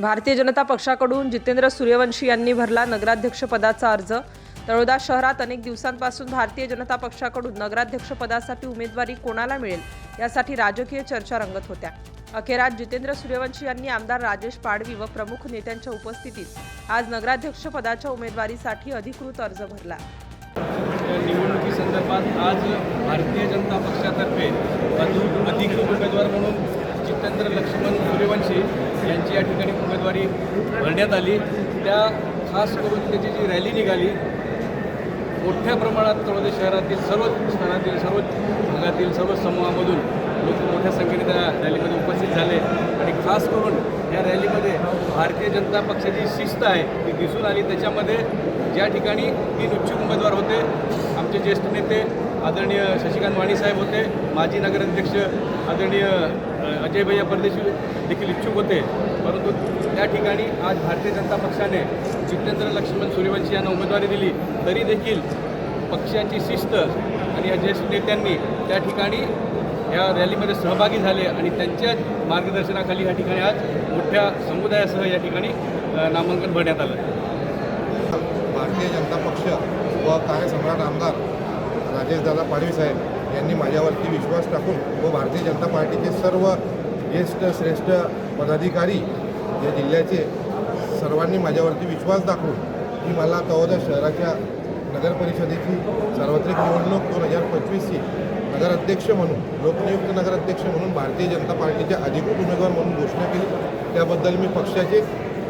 भारतीय जनता पक्षाकडून जितेंद्र सूर्यवंशी यांनी भरला नगराध्यक्षपदाचा अर्ज. तळोदा शहरात अनेक दिवसांपासून भारतीय जनता पक्षाकडून नगराध्यक्षपदासाठी उमेदवारी कोणाला मिळेल यासाठी राजकीय चर्चा रंगत होत्या. अखेर आज जितेंद्र सूर्यवंशी यांनी आमदार राजेश पाडवी व प्रमुख नेत्यांच्या उपस्थितीत आज नगराध्यक्षपदाच्या उमेदवारीसाठी अधिकृत अर्ज भरला. निवडणुकीसंदर्भात आज भारतीय जनता पक्षातर्फे अधिकृत उमेदवार म्हणून जितेंद्र लक्ष्मण सूर्यवंशी यांची या ठिकाणी उमेदवारी भरण्यात आली. त्या खास करून त्याची जी रॅली निघाली मोठ्या प्रमाणात तळोदे म्हणजे शहरातील सर्व स्थानातील सर्व भागातील सर्व समूहामधून लोक मोठ्या संख्येने त्या रॅलीमध्ये उपस्थित झाले. आणि खास करून या रॅलीमध्ये भारतीय जनता पक्षाची शिस्त आहे ती दिसून आली. त्याच्यामध्ये ज्या ठिकाणी तीन इच्छुक उमेदवार होते आमचे ज्येष्ठ नेते आदरणीय शशिकांत वाणी साहेब होते माजी नगराध्यक्ष आदरणीय अजय भैया परदेशी देखील इच्छुक होते. परंतु त्या ठिकाणी आज भारतीय जनता पक्षाने जितेंद्र लक्ष्मण सूर्यवंशी यांना उमेदवारी दिली तरी देखील पक्षाची शिस्त आणि अजय ज्येष्ठ नेत्यांनी त्या ठिकाणी या रॅलीमध्ये सहभागी झाले आणि त्यांच्या मार्गदर्शनाखाली या ठिकाणी आज मोठ्या समुदायासह या ठिकाणी नामांकन भरण्यात आलं. भारतीय जनता पक्ष व कार्यसम्राट आमदार राजेशदादा पाडवी साहेब यांनी माझ्यावरती विश्वास टाकून व भारतीय जनता पार्टीचे सर्व ज्येष्ठ श्रेष्ठ पदाधिकारी या जिल्ह्याचे सर्वांनी माझ्यावरती विश्वास दाखवून की मला तळोदा शहराच्या नगर परिषदेची सार्वत्रिक निवडणूक दोन हजार पंचवीसची नगराध्यक्ष म्हणून लोकनियुक्त नगराध्यक्ष म्हणून भारतीय जनता पार्टीचे अधिकृत उमेदवार म्हणून घोषणा केली. त्याबद्दल मी पक्षाचे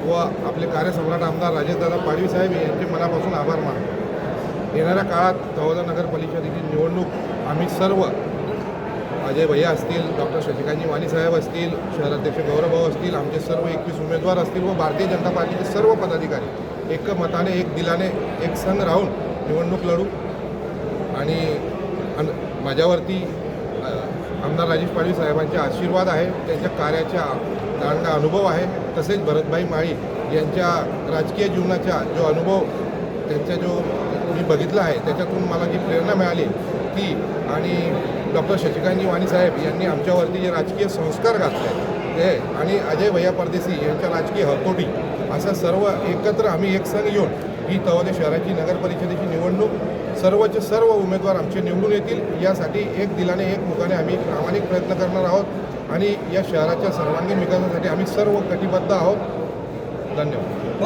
व आपले कार्यसम्राट आमदार राजेशदादा पाडवी साहेब यांचे मनापासून आभार मानतो. येणाऱ्या काळात तळोदा नगर परिषदेची निवडणूक आम्ही सर्व अजय भैया असतील डॉक्टर शशिकांतजी वाणी साहेब असतील शहराध्यक्ष गौरवभाऊ असतील आमचे सर्व एकवीस उमेदवार असतील व भारतीय जनता पार्टीचे सर्व पदाधिकारी एक मताने एक दिलाने एक संघ राहून निवडणूक लढू. आणि अन माझ्यावरती आमदार राजेश पाडवी साहेबांचे आशीर्वाद आहे त्यांच्या कार्याचा दांडा अनुभव आहे. तसेच भरतभाई माळी यांच्या राजकीय जीवनाचा जो अनुभव त्यांचा जो मी बघितला आहे त्याच्यातून मला जी प्रेरणा मिळाली ती आणि डॉक्टर शशिकांतजी वाणी साहेब यांनी आमच्यावरती जे राजकीय संस्कार घातले ते आणि अजय भैया परदेशी यांच्या राजकीय हतोटी असं सर्व एकत्र आम्ही एक संघ येऊन ही तळोदे शहराची नगर परिषदेची निवडणूक सर्वचे सर्व उमेदवार आमचे निवडून येतील यासाठी एक दिलाने एक मुखाने आम्ही प्रामाणिक प्रयत्न करणार आहोत आणि या शहराच्या सर्वांगीण विकासासाठी आम्ही सर्व कटिबद्ध आहोत. धन्यवाद.